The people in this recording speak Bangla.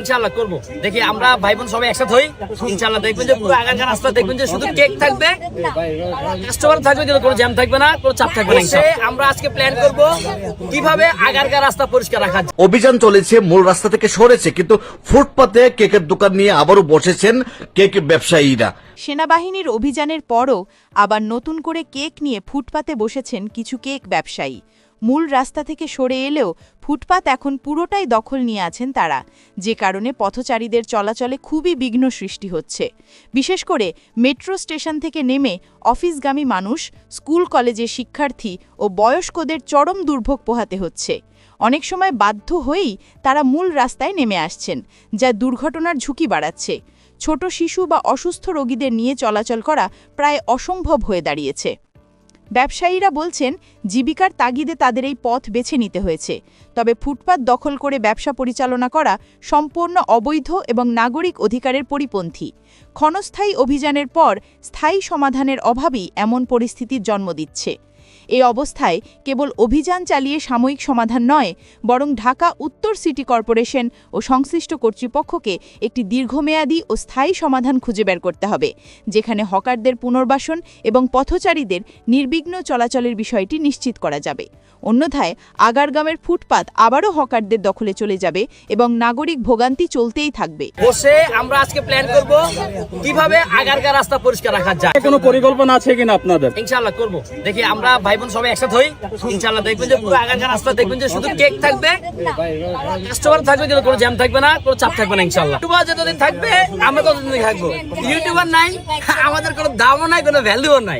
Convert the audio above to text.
ইনশাআল্লাহ করব। দেখি আমরা ভাই বোন সবাই একসাথে হই ইনশাআল্লাহ দেখবেন যে পুরো রাস্তা দেখবেন যে শুধু কেক থাকবে। কাস্টমার থাকবে কিন্তু কোনো জ্যাম থাকবে না কোনো চাপ থাকবে না ইনশাআল্লাহ। আমরা আজকে প্ল্যান করব কীভাবে রাস্তা পরিষ্কার রাখা যায় অভিযান চলেছে মূল রাস্তা থেকে সরেছে কিন্তু ফুটপাতে কেকের দোকান নিয়ে আবারও বসেছেন কেক ব্যবসায়ীরা। সেনাবাহিনীর অভিযানের পরও আবার নতুন করে কেক নিয়ে ফুটপাতে বসেছেন কিছু কেক ব্যবসায়ী। মূল রাস্তা থেকে সরে এলেও ফুটপাত এখন পুরোটাই দখল নিয়ে আছেন তারা। যে কারণে পথচারীদের চলাচলে খুবই বিঘ্ন সৃষ্টি হচ্ছে। বিশেষ করে মেট্রো স্টেশন থেকে নেমে অফিসগামী মানুষ, স্কুল কলেজের শিক্ষার্থী ও বয়স্কদের চরম দুর্ভোগ পোহাতে হচ্ছে। অনেক সময় বাধ্য হয়েই তারা মূল রাস্তায় নেমে আসছেন, যা দুর্ঘটনার ঝুঁকি বাড়াচ্ছে। ছোট শিশু বা অসুস্থ রোগীদের নিয়ে চলাচল করা প্রায় অসম্ভব হয়ে দাঁড়িয়েছে। ব্যবসায়ীরা বলছেন, জীবিকার তাগিদে তাদের এই পথ বেছে নিতে হয়েছে। তবে ফুটপাত দখল করে ব্যবসা পরিচালনা করা সম্পূর্ণ অবৈধ এবং নাগরিক অধিকারের পরিপন্থী। ক্ষণস্থায়ী অভিযানের পর স্থায়ী সমাধানের অভাবই এমন পরিস্থিতির জন্ম দিচ্ছে। এই অবস্থায় কেবল অভিযান চালিয়ে সাময়িক সমাধান নয় বরং ঢাকা উত্তর সিটি কর্পোরেশন ও সংশ্লিষ্ট কর্তৃপক্ষকে একটি দীর্ঘমেয়াদী ও স্থায়ী সমাধান খুঁজে বের করতে হবে যেখানে হকারদের পুনর্বাসন এবং পথচারীদের নির্বিঘ্ন চলাচলের বিষয়টি নিশ্চিত করা যাবে। অন্যথায় আগারগামের ফুটপাত আবারও হকারদের দখলে চলে যাবে এবং নাগরিক ভোগান্তি চলতেই থাকবে। বসে আমরা আজকে প্ল্যান করব কীভাবে আগারকার রাস্তা পরিষ্কার রাখা যায়। কোনো পরিকল্পনা আছে কিনা আপনাদের? ইনশাআল্লাহ করব। দেখি আমরা ভাই বোন সবাই একসাথে হই, ইনশাআল্লাহ দেখবেন যে পুরো আগারকার রাস্তা দেখবেন যে শুধু কেক থাকবে কাস্টমার থাকবে কিন্তু কোনো জ্যাম থাকবে না, কোনো চাপ থাকবে না, ইনশাআল্লাহ। ইউটিউবার যতদিন থাকবে, আমরা ততদিন থাকব। ইউটিউবার নাই, আমাদের কোনো দামও নাই, কোনো ভ্যালুও নাই।